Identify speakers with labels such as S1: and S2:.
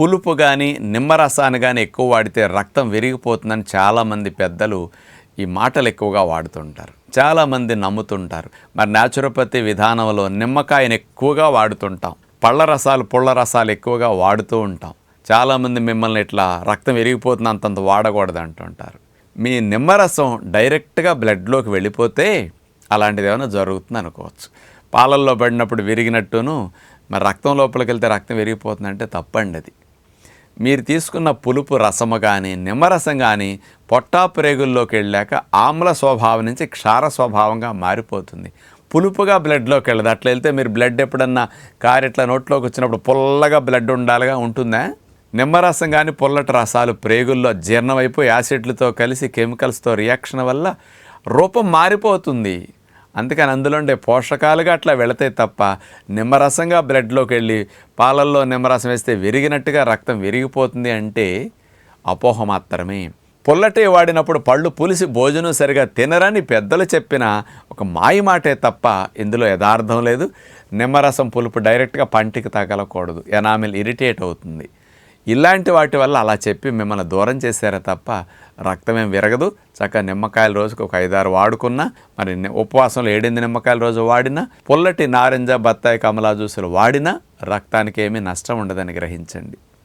S1: పులుపు కానీ నిమ్మరసాన్ని కానీ ఎక్కువ వాడితే రక్తం విరిగిపోతుందని చాలామంది పెద్దలు ఈ మాటలు ఎక్కువగా వాడుతుంటారు. చాలామంది నమ్ముతుంటారు. మరి న్యాచురోపతి విధానంలో నిమ్మకాయని ఎక్కువగా వాడుతుంటాం. పళ్ళ రసాలు పుల్ల రసాలు ఎక్కువగా వాడుతూ ఉంటాం. చాలామంది మిమ్మల్ని ఇట్లా రక్తం విరిగిపోతుంది అంతంత వాడకూడదు అంటుంటారు. మీ నిమ్మరసం డైరెక్ట్గా బ్లడ్లోకి వెళ్ళిపోతే అలాంటిది ఏమైనా జరుగుతుంది అనుకోవచ్చు. పాలల్లో పడినప్పుడు విరిగినట్టును మరి రక్తం లోపలికి వెళ్తే రక్తం విరిగిపోతుందంటే తప్పండి అది మీరు తీసుకున్న పులుపు రసము కానీ నిమ్మరసం కానీ పొట్టా ప్రేగుల్లోకి వెళ్ళాక ఆమ్ల స్వభావం నుంచి క్షార స్వభావంగా మారిపోతుంది. పులుపుగా బ్లడ్లోకి వెళ్ళదు. అట్లా వెళ్తే మీరు బ్లడ్ ఎప్పుడన్నా కారెట్ల నోట్లోకి వచ్చినప్పుడు పుల్లగా బ్లడ్ ఉండాలిగా ఉంటుందా? నిమ్మరసం కానీ పుల్లటి రసాలు ప్రేగుల్లో జీర్ణమైపోయి యాసిడ్లతో కలిసి కెమికల్స్తో రియాక్షన్ వల్ల రూపం మారిపోతుంది. అందుకని అందులో ఉండే పోషకాలుగా అట్లా వెళతాయి తప్ప నిమ్మరసంగా బ్లడ్లోకి వెళ్ళి పాలల్లో నిమ్మరసం వేస్తే విరిగినట్టుగా రక్తం విరిగిపోతుంది అంటే అపోహ మాత్రమే. పుల్లటి వాడినప్పుడు పళ్ళు పులిసి భోజనం సరిగా తినరని పెద్దలు చెప్పిన ఒక మాయ మాటే తప్ప ఇందులో యథార్థం లేదు. నిమ్మరసం పులుపు డైరెక్ట్గా పంటికి తగలకూడదు. ఎనామిల్ ఇరిటేట్ అవుతుంది. ఇలాంటి వాటి వల్ల అలా చెప్పి మిమ్మల్ని దూరం చేశారే తప్ప రక్తమేం విరగదు. చక్కగా నిమ్మకాయల రోజుకు ఒక ఐదారు వాడుకున్నా మరి ఉపవాసంలో ఏడెనిమిది నిమ్మకాయల రోజు వాడినా పుల్లటి నారింజ బత్తాయి కమలా జ్యూసులు వాడినా రక్తానికి ఏమీ నష్టం ఉండదని గ్రహించండి.